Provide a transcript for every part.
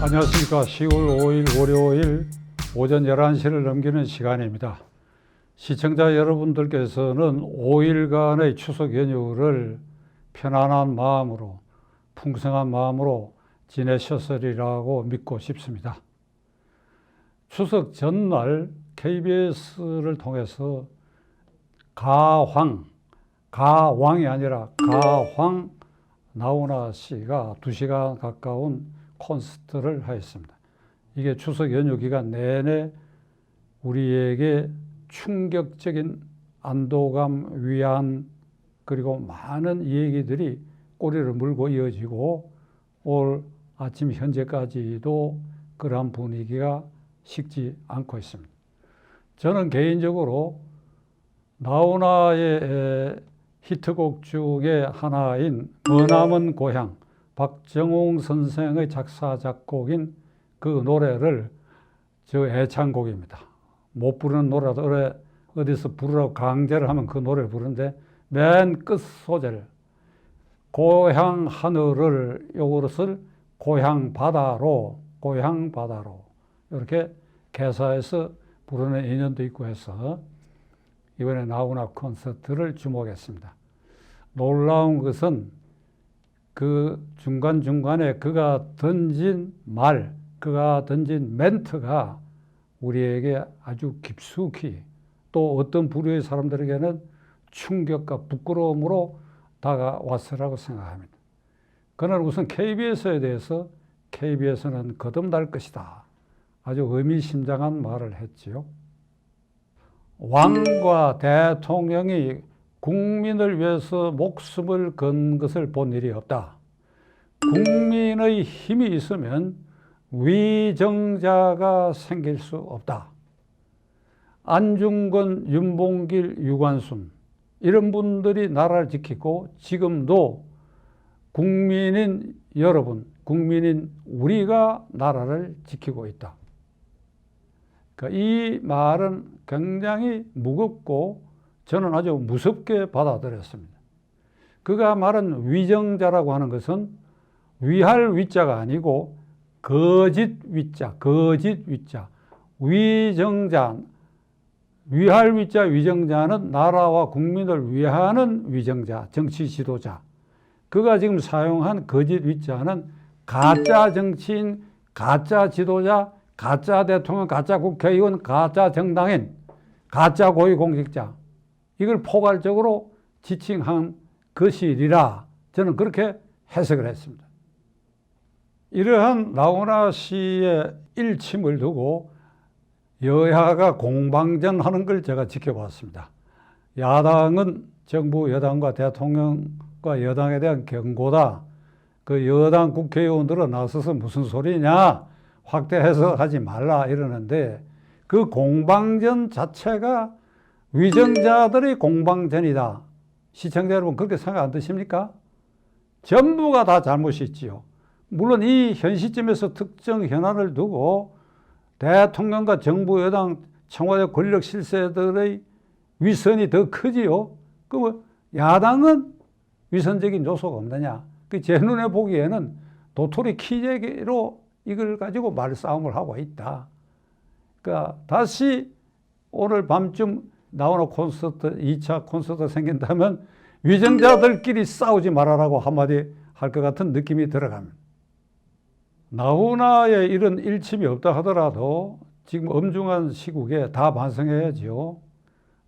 안녕하십니까. 10월 5일 월요일 오전 11시를 넘기는 시간입니다. 시청자 여러분들께서는 5일간의 추석 연휴를 편안한 마음으로 풍성한 마음으로 지내셨으리라고 믿고 싶습니다. 추석 전날 KBS를 통해서 가황, 가왕이 아니라 가황 나훈아 씨가 2시간 가까운 콘서트를 하였습니다. 이게 추석 연휴 기간 내내 우리에게 충격적인 안도감, 위안, 그리고 많은 얘기들이 꼬리를 물고 이어지고 올 아침 현재까지도 그러한 분위기가 식지 않고 있습니다. 저는 개인적으로 나훈아의 히트곡 중에 하나인 머남은 고향 박정웅 선생의 작사 작곡인 그 노래를 저 애창곡입니다. 못 부르는 노래도 어디서 부르라고 강제를 하면 그 노래를 부르는데 맨 끝 소절 고향 하늘을 요것을 고향 바다로 고향 바다로 이렇게 개사해서 부르는 인연도 있고 해서 이번에 나훈아 콘서트를 주목했습니다. 놀라운 것은 그 중간중간에 그가 던진 말, 그가 던진 멘트가 우리에게 아주 깊숙이 또 어떤 부류의 사람들에게는 충격과 부끄러움으로 다가왔으라고 생각합니다. 그는 우선 KBS에 대해서 KBS는 거듭날 것이다. 아주 의미심장한 말을 했지요. 왕과 대통령이 국민을 위해서 목숨을 건 것을 본 일이 없다. 국민의 힘이 있으면 위정자가 생길 수 없다. 안중근, 윤봉길, 유관순 이런 분들이 나라를 지키고 지금도 국민인 여러분, 국민인 우리가 나라를 지키고 있다. 그러니까 이 말은 굉장히 무겁고 저는 아주 무섭게 받아들였습니다. 그가 말한 위정자라고 하는 것은 위할 위자가 아니고 거짓 위자, 거짓 위자, 위정자, 위할 위자, 위정자는 나라와 국민을 위하는 위정자, 정치 지도자. 그가 지금 사용한 거짓 위자는 가짜 정치인, 가짜 지도자, 가짜 대통령, 가짜 국회의원, 가짜 정당인, 가짜 고위공직자. 이걸 포괄적으로 지칭한 것이리라 저는 그렇게 해석을 했습니다. 이러한 나훈아 씨의 일침을 두고 여야가 공방전하는 걸 제가 지켜봤습니다. 야당은 정부 여당과 대통령과 여당에 대한 경고다. 그 여당 국회의원들은 나서서 무슨 소리냐 확대 해석하지 말라 이러는데 그 공방전 자체가 위정자들의 공방전이다. 시청자 여러분 그렇게 생각 안 드십니까? 전부가 다 잘못이 있지요. 물론 이 현 시점에서 특정 현안을 두고 대통령과 정부 여당 청와대 권력 실세들의 위선이 더 크지요. 그 야당은 위선적인 요소가 없느냐? 그제 눈에 보기에는 도토리 키재기로 이걸 가지고 말싸움을 하고 있다. 그러니까 다시 오늘 밤쯤 나오는 콘서트, 2차 콘서트 생긴다면 위정자들끼리 싸우지 말아라고 한마디 할 것 같은 느낌이 들어갑니다. 나훈아의 이런 일침이 없다 하더라도 지금 엄중한 시국에 다 반성해야지요.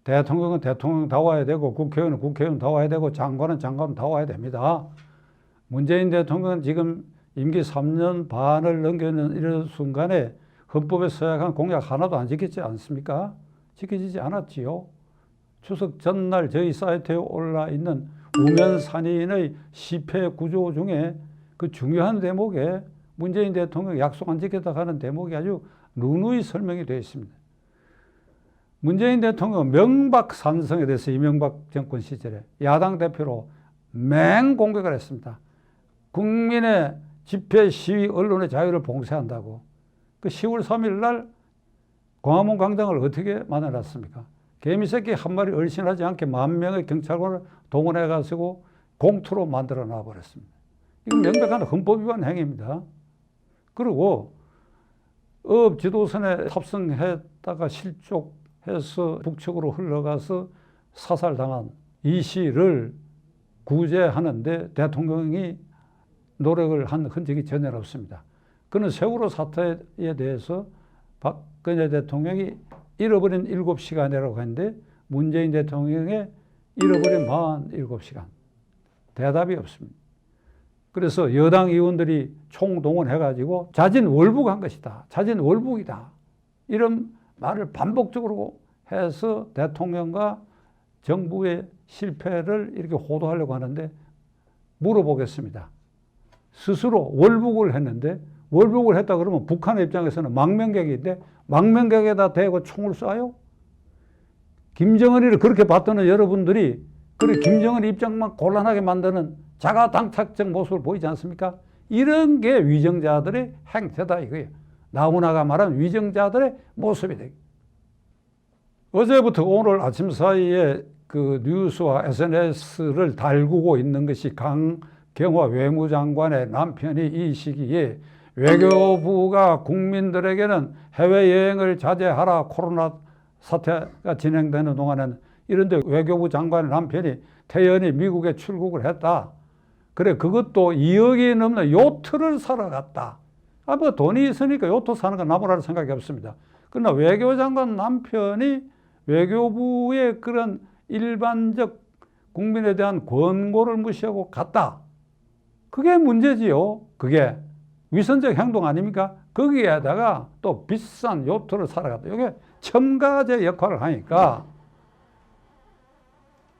대통령은 대통령 다 와야 되고 국회의원은 국회의원 다 와야 되고 장관은 장관 다 와야 됩니다. 문재인 대통령은 지금 임기 3년 반을 넘기는 이런 순간에 헌법에 서약한 공약 하나도 안 지켰지 않습니까? 지켜지지 않았지요. 추석 전날 저희 사이트에 올라 있는 우면산인의 시패 구조 중에 그 중요한 대목에 문재인 대통령 약속 안 지켰다 하는 대목이 아주 누누이 설명이 되어 있습니다. 문재인 대통령 명박산성에 대해서 이명박 정권 시절에 야당 대표로 맹 공격을 했습니다. 국민의 집회, 시위, 언론의 자유를 봉쇄한다고. 그 10월 3일 날 광화문 광장을 어떻게 만들었습니까? 개미 새끼 한 마리 얼씬하지 않게 만 명의 경찰관을 동원해 가지고 공투로 만들어 놔 버렸습니다. 이건 명백한 헌법 위반 행위입니다. 그리고 업 지도선에 탑승했다가 실족해서 북측으로 흘러가서 사살당한 이 씨를 구제하는데 대통령이 노력을 한 흔적이 전혀 없습니다. 그는 세월호 사태에 대해서 박근혜 대통령이 잃어버린 일곱 시간이라고 했는데 문재인 대통령의 잃어버린 47시간. 대답이 없습니다. 그래서 여당 의원들이 총동원해가지고 자진 월북한 것이다. 자진 월북이다. 이런 말을 반복적으로 해서 대통령과 정부의 실패를 이렇게 호도하려고 하는데 물어보겠습니다. 스스로 월북을 했는데 월북을 했다 그러면 북한의 입장에서는 망명객인데 망명객에다 대고 총을 쏴요? 김정은이를 그렇게 봤던 여러분들이 그래 김정은 입장만 곤란하게 만드는 자가당착적 모습을 보이지 않습니까? 이런 게 위정자들의 행태다 이거예요. 나훈아가 말한 위정자들의 모습이다. 어제부터 오늘 아침 사이에 그 뉴스와 SNS를 달구고 있는 것이 강경화 외무장관의 남편이 이 시기에 외교부가 국민들에게는 해외여행을 자제하라 코로나 사태가 진행되는 동안에는 이런데 외교부 장관의 남편이 태연히 미국에 출국을 했다. 그래 그것도 2억이 넘는 요트를 사러 갔다. 아 뭐 돈이 있으니까 요트 사는 건 나무랄 생각이 없습니다. 그러나 외교장관 남편이 외교부의 그런 일반적 국민에 대한 권고를 무시하고 갔다. 그게 문제지요. 그게 위선적 행동 아닙니까? 거기에다가 또 비싼 요트를 사러 갔다. 이게 첨가제 역할을 하니까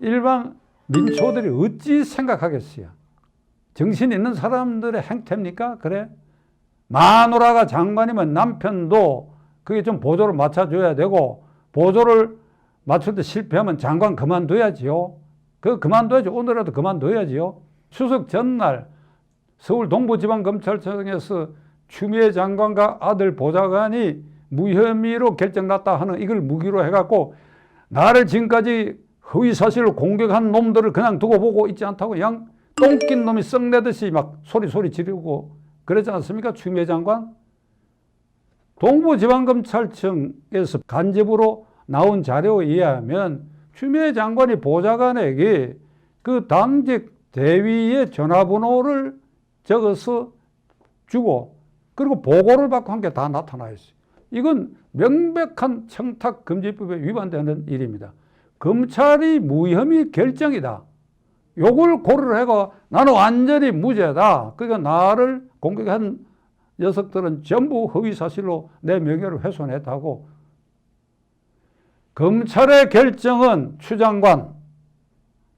일반 민초들이 어찌 생각하겠어요? 정신 있는 사람들의 행태입니까? 그래? 마누라가 장관이면 남편도 그게 좀 보조를 맞춰줘야 되고 보조를 맞출 때 실패하면 장관 그만둬야지요. 그 그만둬야지. 오늘라도 그만둬야지요. 추석 전날 서울 동부지방검찰청에서 추미애 장관과 아들 보좌관이 무혐의로 결정났다 하는 이걸 무기로 해갖고 나를 지금까지 허위 사실을 공격한 놈들을 그냥 두고 보고 있지 않다고 그냥 똥낀 놈이 썩내듯이 막 소리 소리 지르고 그러지 않습니까? 추미애 장관? 동부지방검찰청에서 간접으로 나온 자료에 의하면 추미애 장관이 보좌관에게 그 당직 대위의 전화번호를 적어서 주고 그리고 보고를 받고 한 게 다 나타나 있어요. 이건 명백한 청탁금지법에 위반되는 일입니다. 검찰이 무혐의 결정이다. 요걸 고려를 해가 나는 완전히 무죄다. 그러니까 나를 공격한 녀석들은 전부 허위 사실로 내 명예를 훼손했다고. 검찰의 결정은 추장관,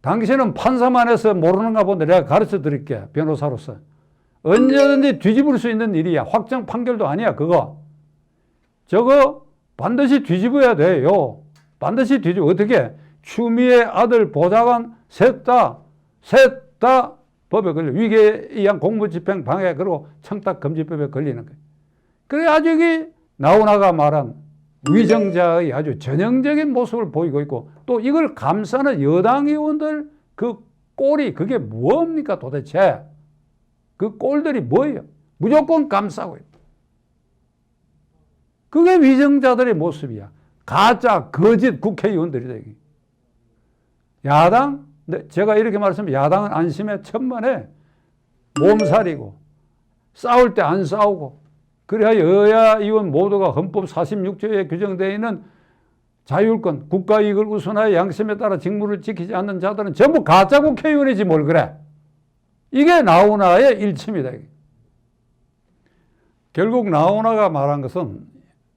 당신은 판사만 해서 모르는가 본데 내가 가르쳐 드릴게, 변호사로서. 언제든지 뒤집을 수 있는 일이야. 확정 판결도 아니야, 그거. 저거 반드시 뒤집어야 돼요. 반드시 뒤집어. 어떻게? 추미애 아들 보좌관 셋 다, 셋 다 법에 걸려. 위계에 의한 공무집행 방해, 그리고 청탁금지법에 걸리는 거예요. 그래가지고 이게 나훈아가 말한 위정자의 아주 전형적인 모습을 보이고 있고 또 이걸 감싸는 여당 의원들 그 꼴이 그게 뭡니까 도대체? 그 꼴들이 뭐예요? 무조건 감싸고 있다. 그게 위정자들의 모습이야. 가짜, 거짓 국회의원들이다. 이게. 야당, 네, 제가 이렇게 말씀하면 야당은 안심에 천만에 몸살이고 싸울 때 안 싸우고 그래야 여야 의원 모두가 헌법 46조에 규정되어 있는 자율권, 국가이익을 우선하여 양심에 따라 직무를 지키지 않는 자들은 전부 가짜 국회의원이지 뭘 그래. 이게 나훈아의 일침이다. 결국 나훈아가 말한 것은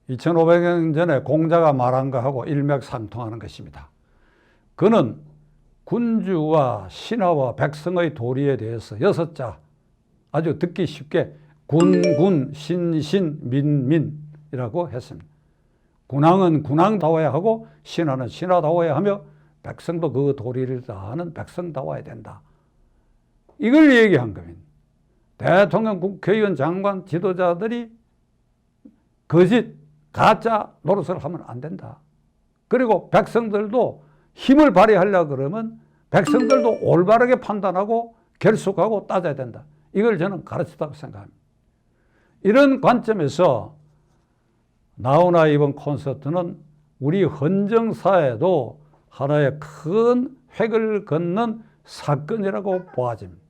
2500년 전에 공자가 말한 것하고 일맥상통하는 것입니다. 그는 군주와 신하와 백성의 도리에 대해서 여섯 자 아주 듣기 쉽게 군, 군, 신, 신, 민, 민이라고 했습니다. 군왕은 군왕다워야 하고 신하는 신하다워야 하며 백성도 그 도리를 다하는 백성다워야 된다. 이걸 얘기한 겁니다. 대통령, 국회의원, 장관, 지도자들이 거짓, 가짜 노릇을 하면 안 된다. 그리고 백성들도 힘을 발휘하려 그러면 백성들도 올바르게 판단하고 결속하고 따져야 된다. 이걸 저는 가르쳤다고 생각합니다. 이런 관점에서 나오나 이번 콘서트는 우리 헌정사에도 하나의 큰 획을 긋는 사건이라고 보아집니다.